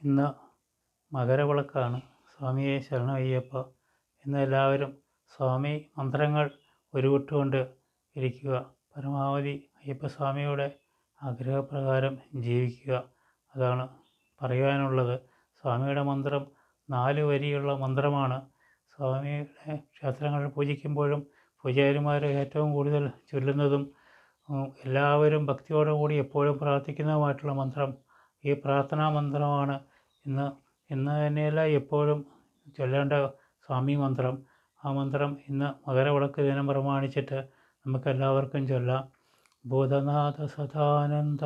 ഇന്ന് മകരവിളക്കാണ്. സ്വാമിയെ ശരണമയ്യപ്പ ഇന്ന് എല്ലാവരും സ്വാമി മന്ത്രങ്ങൾ ഉരുവിട്ടുകൊണ്ട് ഇരിക്കുക. പരമാവധി അയ്യപ്പസ്വാമിയുടെ ആഗ്രഹപ്രകാരം ജീവിക്കുക. അതാണ് പറയാനുള്ളത് സ്വാമിയുടെ മന്ത്രം നാല് വരിയുള്ള മന്ത്രമാണ്. സ്വാമിയുടെ ക്ഷേത്രങ്ങൾ പൂജിക്കുമ്പോഴും പൂജാരിമാർ ഏറ്റവും കൂടുതൽ ചൊല്ലുന്നതും എല്ലാവരും ഭക്തിയോടുകൂടി എപ്പോഴും പ്രാർത്ഥിക്കുന്നതുമായിട്ടുള്ള മന്ത്രം ഈ പ്രാർത്ഥനാ മന്ത്രമാണ്. ഇന്ന് ഇന്ന് തന്നെയല്ല എപ്പോഴും ചൊല്ലേണ്ട സ്വാമി മന്ത്രം. ആ മന്ത്രം ഇന്ന് മകരവിളക്ക് ദിനം പ്രമാണിച്ചിട്ട് നമുക്കെല്ലാവർക്കും ചൊല്ലാം. ഭൂതനാഥ സദാനന്ദ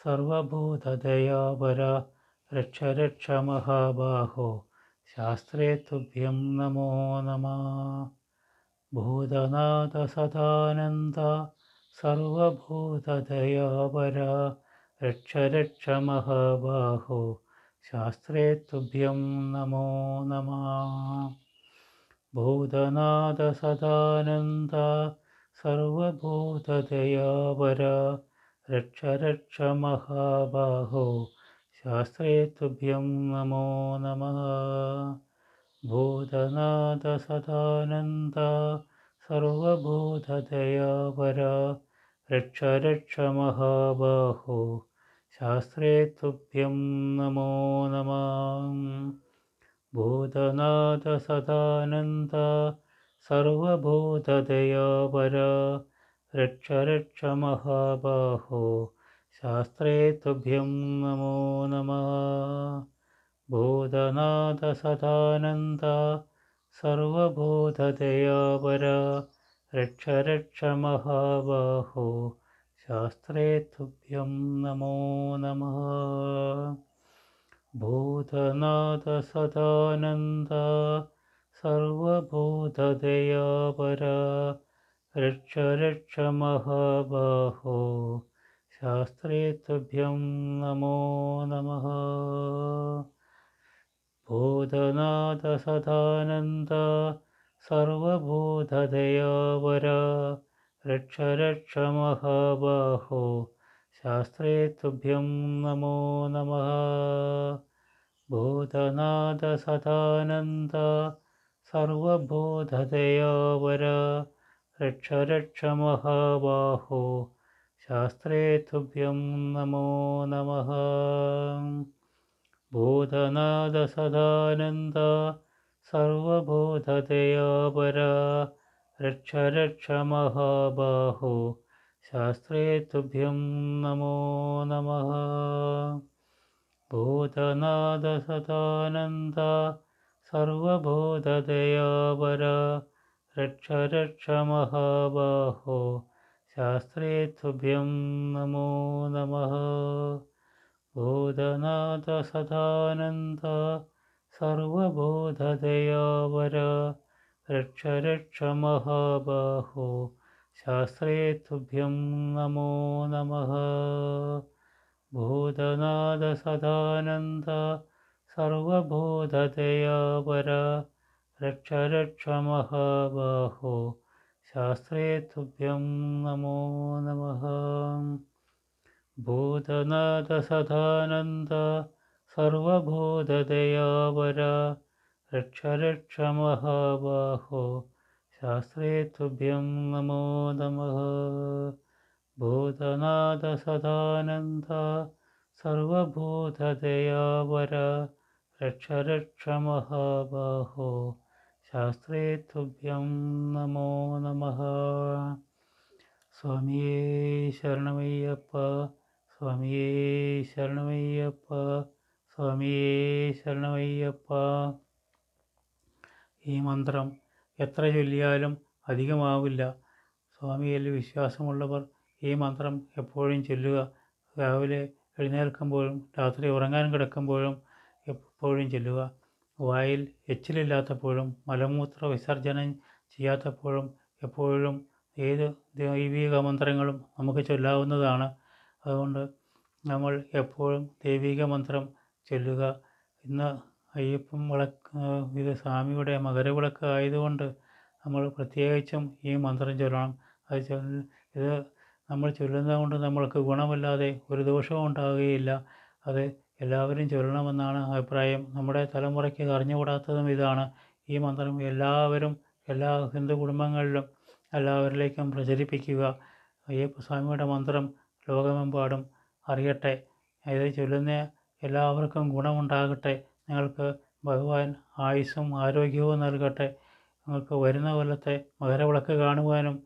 സർവഭൂതദയാപര രക്ഷ രക്ഷ മഹാബാഹോ ശാസ്ത്രേ തുഭ്യം നമോ നമ. ഭൂതനാഥ സദാനന്ദ സർവഭൂതദയാപര രക്ഷ രക്ഷ മഹാബാഹോ ശാസ്ത്രേ തുഭ്യം നമോ നമ ഭൂതനാഥ സദാനന്ദ സർവഭൂതദയാവര രക്ഷ രക്ഷ മഹാബാഹോ ശാസ്ത്രേ തുഭ്യം നമോ നമ ഭൂതനാഥ സദാനന്ദ സർവഭൂതദയാവര രക്ഷ രക്ഷ മഹാബാഹോ ശാസ്ത്രേ തുഭ്യം നമോ നമ ഭൂതനാഥ സദാനന്ദ സർവഭൂതദയാപര രക്ഷ രക്ഷ മഹാബാഹോ ശാസ്ത്രേ തുഭ്യം നമോ നമ ഭൂതനാഥ സദാനന്ദ സർവഭൂതദയാപര രക്ഷ രക്ഷ മഹാബാഹോ ശാസ്ത്രേ തുഭ്യം നമോ നമ ഭൂതനാഥ സദാനന്ദ സർവഭൂതദയാപര രക്ഷ രക്ഷ മഹാബാഹോ ശാസ്ത്രേ തുഭ്യം നമോ നമ ഭൂതനാഥ സദാനന്ദ സർവഭൂതദയാപര രക്ഷ രക്ഷ മഹാബാഹോ. ശാസ്ത്രേ തുഭ്യം നമോ നമ. ഭൂതനാഥ സദാനന്ദ. സർവഭൂതദയാപര രക്ഷ രക്ഷ മഹാബാഹോ. ശാസ്ത്രേ തുഭ്യം നമോ. നമ ഭൂതനാഥ സദാനന്ദ സർവഭൂതദയാപര രക്ഷ രക്ഷ മഹാബാഹോ ശാസ്ത്രേ തുഭ്യം നമോ നമ रक्ष സദാനന്ദ സർവഭൂതദയാപര രക്ഷ രക്ഷ മഹാബാഹോ ശാസ്ത്രേ തുഭ്യം നമോ നമ ഭൂതനാഥ സദാനന്ദ സർവഭൂതദയാപര രക്ഷ രക്ഷ മഹാബാഹോ ശാസ്ത്രേ തുഭ്യം നമോ നമ ഭൂതനാഥ സദാനന്ദ സർവഭൂതദയാപര രക്ഷ രക്ഷ മഹാബാഹോ ശാസ്ത്രേ നമോ നമ ഭൂതനാഥ സദാനന്ദ സർവഭൂതദയാപര രക്ഷ രക്ഷ മഹാബാഹോ ശാസ്ത്രേ തുഭ്യം നമോ നമ സ്വാമിയേ ശരണമയ്യപ്പ സ്വാമിയേ ശരണമയ്യപ്പ സ്വാമിയേ ശരണമയ്യപ്പ ഈ മന്ത്രം എത്ര ചൊല്ലിയാലും അധികമാവില്ല. സ്വാമിയിൽ വിശ്വാസമുള്ളവർ ഈ മന്ത്രം എപ്പോഴും ചൊല്ലുക. രാവിലെ എഴുന്നേൽക്കുമ്പോഴും രാത്രി ഉറങ്ങാൻ കിടക്കുമ്പോഴും എപ്പോഴും ചൊല്ലുക. വായിൽ എച്ചിലില്ലാത്തപ്പോഴും മലമൂത്ര വിസർജനം ചെയ്യാത്തപ്പോഴും എപ്പോഴും ഏത് ദൈവിക മന്ത്രങ്ങളും നമുക്ക് ചൊല്ലാവുന്നതാണ്. അതുകൊണ്ട് നമ്മൾ എപ്പോഴും ദൈവിക മന്ത്രം ചൊല്ലുക. ഇന്ന് അയ്യപ്പൻ വിളക്ക് ഇത് സ്വാമിയുടെ മകരവിളക്ക് ആയതുകൊണ്ട് നമ്മൾ പ്രത്യേകിച്ചും ഈ മന്ത്രം ചൊല്ലണം. അത് ചൊല്ലി ഇത് നമ്മൾ ചൊല്ലുന്നത് കൊണ്ട് നമ്മൾക്ക് ഗുണമല്ലാതെ ഒരു ദോഷവും ഉണ്ടാവുകയില്ല അത് എല്ലാവരും ചൊല്ലണമെന്നാണ് അഭിപ്രായം. നമ്മുടെ തലമുറയ്ക്ക് അറിഞ്ഞുകൂടാത്തതും ഇതാണ്. ഈ മന്ത്രം എല്ലാവരും എല്ലാ ഹിന്ദു കുടുംബങ്ങളിലും എല്ലാവരിലേക്കും പ്രചരിപ്പിക്കുക. അയ്യപ്പസ്വാമിയുടെ മന്ത്രം ലോകമെമ്പാടും അറിയട്ടെ. ഇത് ചൊല്ലുന്ന എല്ലാവർക്കും ഗുണമുണ്ടാകട്ടെ. നിങ്ങൾക്ക് ഭഗവാൻ ആയുസ്സും ആരോഗ്യവും നൽകട്ടെ. നിങ്ങൾക്ക് വരുന്ന കൊല്ലത്തെ മകരവിളക്ക് കാണുവാനും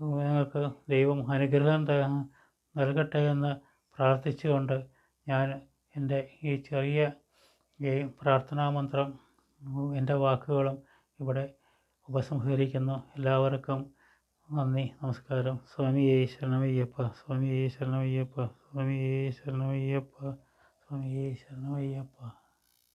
നിങ്ങൾക്ക് ദൈവം അനുഗ്രഹം നൽകട്ടെ എന്ന് പ്രാർത്ഥിച്ചുകൊണ്ട് ഞാൻ എന്റെ ഈ ചെറിയ ഈ പ്രാർത്ഥനാ മന്ത്രം എന്റെ വാക്കുകളും ഇവിടെ ഉപസംഹരിക്കുന്നു. എല്ലാവർക്കും നന്ദി നമസ്കാരം. സ്വാമിയേ ശരണമയ്യപ്പ സ്വാമിയേ ശരണമയ്യപ്പ സ്വാമിയേ ശരണമയ്യപ്പ സ്വാമിയേ ശരണമയ്യപ്പ.